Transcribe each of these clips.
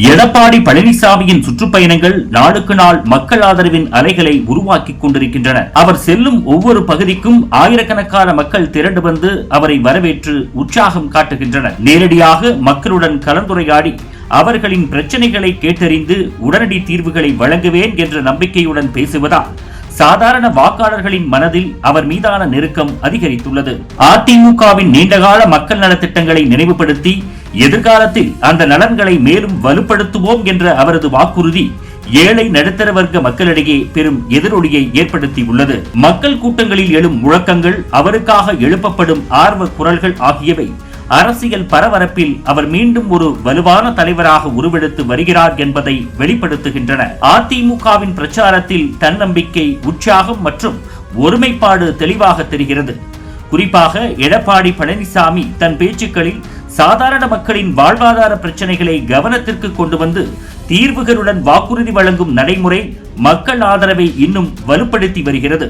எடப்பாடி பழனிசாமியின் சுற்றுப்பயணங்கள் நாளுக்கு நாள் மக்கள் ஆதரவின் அலைகளை உருவாக்கி கொண்டிருக்கின்றன. அவர் செல்லும் ஒவ்வொரு பகுதிக்கும் ஆயிரக்கணக்கான மக்கள் திரண்டு வந்து அவரை வரவேற்று உற்சாகம் காட்டுகின்றனர். நேரடியாக மக்களுடன் கலந்துரையாடி அவர்களின் பிரச்சனைகளை கேட்டறிந்து உடனடி தீர்வுகளை வழங்குவேன் என்ற நம்பிக்கையுடன் பேசுவதால் சாதாரண வாக்காளர்களின் மனதில் அவர் மீதான நெருக்கம் அதிகரித்துள்ளது. அதிமுகவின் நீண்டகால மக்கள் நலத்திட்டங்களை நினைவுபடுத்தி எதிர்காலத்தில் அந்த நலன்களை மேலும் வலுப்படுத்துவோம் என்ற அவரது வாக்குறுதி ஏழை நடுத்தர வர்க்க மக்களிடையே பெரும் எதிரொலியை ஏற்படுத்தியுள்ளது. மக்கள் கூட்டங்களில் எழும் முழக்கங்கள் அவருக்காக எழுப்பப்படும் ஆர்வ குரல்கள் ஆகியவை அரசியல் பரபரப்பில் அவர் மீண்டும் ஒரு வலுவான தலைவராக உருவெடுத்து வருகிறார் என்பதை வெளிப்படுத்துகின்றன. அதிமுகவின் பிரச்சாரத்தில் தன்னம்பிக்கை உற்சாகம் மற்றும் ஒருமைப்பாடு தெளிவாக தெரிகிறது. குறிப்பாக எடப்பாடி பழனிசாமி தன் பேச்சுக்களில் சாதாரண மக்களின் வாழ்வாதார பிரச்சனைகளை கவனத்திற்கு கொண்டு வந்து தீர்வுகளுடன் வாக்குறுதி வழங்கும் நடைமுறை மக்கள் ஆதரவை இன்னும் வலுப்படுத்தி வருகிறது.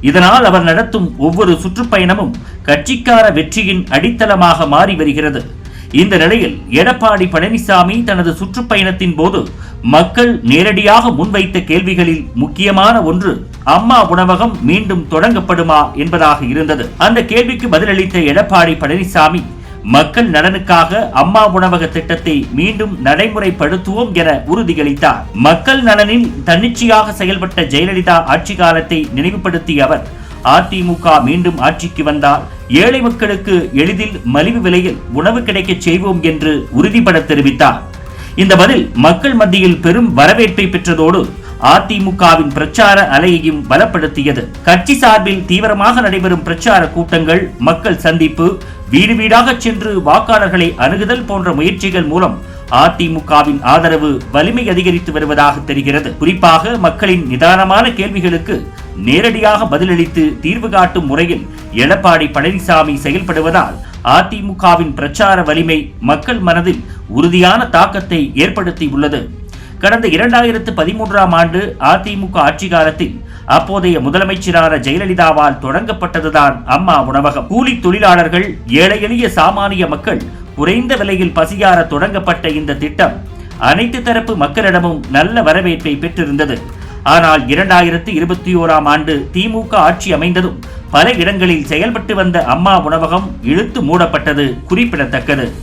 இதனால் அவர் நடத்தும் ஒவ்வொரு சுற்றுப்பயணமும் கட்சிக்கார வெற்றியின் அடித்தளமாக மாறி வருகிறது. இந்த நிலையில் எடப்பாடி பழனிசாமி தனது சுற்றுப்பயணத்தின் போது மக்கள் நேரடியாக முன்வைத்த கேள்விகளில் முக்கியமான ஒன்று அம்மா உணவகம் மீண்டும் தொடங்கப்படுமா? என்பதாக இருந்தது. அந்த கேள்விக்கு பதிலளித்த எடப்பாடி பழனிசாமி மக்கள் நலனுக்காக அம்மா உணவக திட்டத்தை மீண்டும் நடைமுறைப்படுத்துவோம் என உறுதியளித்தார். மக்கள் நலனில் தன்னிச்சையாக செயல்பட்ட ஜெயலலிதா ஆட்சி காலத்தை நினைவுபடுத்திய அவர் அதிமுக மீண்டும் ஆட்சிக்கு வந்தால் ஏழை மக்களுக்கு எளிதில் மலிவு விலையில் உணவு கிடைக்கச் செய்வோம் என்று உறுதிபட தெரிவித்தார். இந்த பதில் மக்கள் மத்தியில் பெரும் வரவேற்பை பெற்றதோடு அதிமுகவின் பிரச்சார அலையையும் பலப்படுத்தியது. கட்சி சார்பில் தீவிரமாக நடைபெறும் பிரச்சார கூட்டங்கள் மக்கள் சந்திப்பு வீடு வீடாக சென்று வாக்காளர்களை அணுகுதல் போன்ற முயற்சிகள் மூலம் அதிமுகவின் ஆதரவு வலிமை அதிகரித்து வருவதாக தெரிகிறது. குறிப்பாக மக்களின் நிதானமான கேள்விகளுக்கு நேரடியாக பதிலளித்து தீர்வு காட்டும் முறையில் எடப்பாடி பழனிசாமி செயல்படுவதால் அதிமுகவின் பிரச்சார வலிமை மக்கள் மனதில் உறுதியான தாக்கத்தை ஏற்படுத்தியுள்ளது. கடந்த இரண்டாயிரத்து பதிமூன்றாம் ஆண்டு அதிமுக ஆட்சி காலத்தில் அப்போதைய முதலமைச்சரான ஜெயலலிதாவால் தொடங்கப்பட்டதுதான் அம்மா உணவகம். கூலி தொழிலாளர்கள் ஏழை எளிய சாமானிய மக்கள் குறைந்த விலையில் பசியார தொடங்கப்பட்ட இந்த திட்டம் அனைத்து தரப்பு மக்களிடமும் நல்ல வரவேற்பை பெற்றிருந்தது. ஆனால் இரண்டாயிரத்து இருபத்தி ஓராம் ஆண்டு திமுக ஆட்சி அமைந்ததும் பல இடங்களில் செயல்பட்டு வந்த அம்மா உணவகம் இழுத்து மூடப்பட்டது குறிப்பிடத்தக்கது.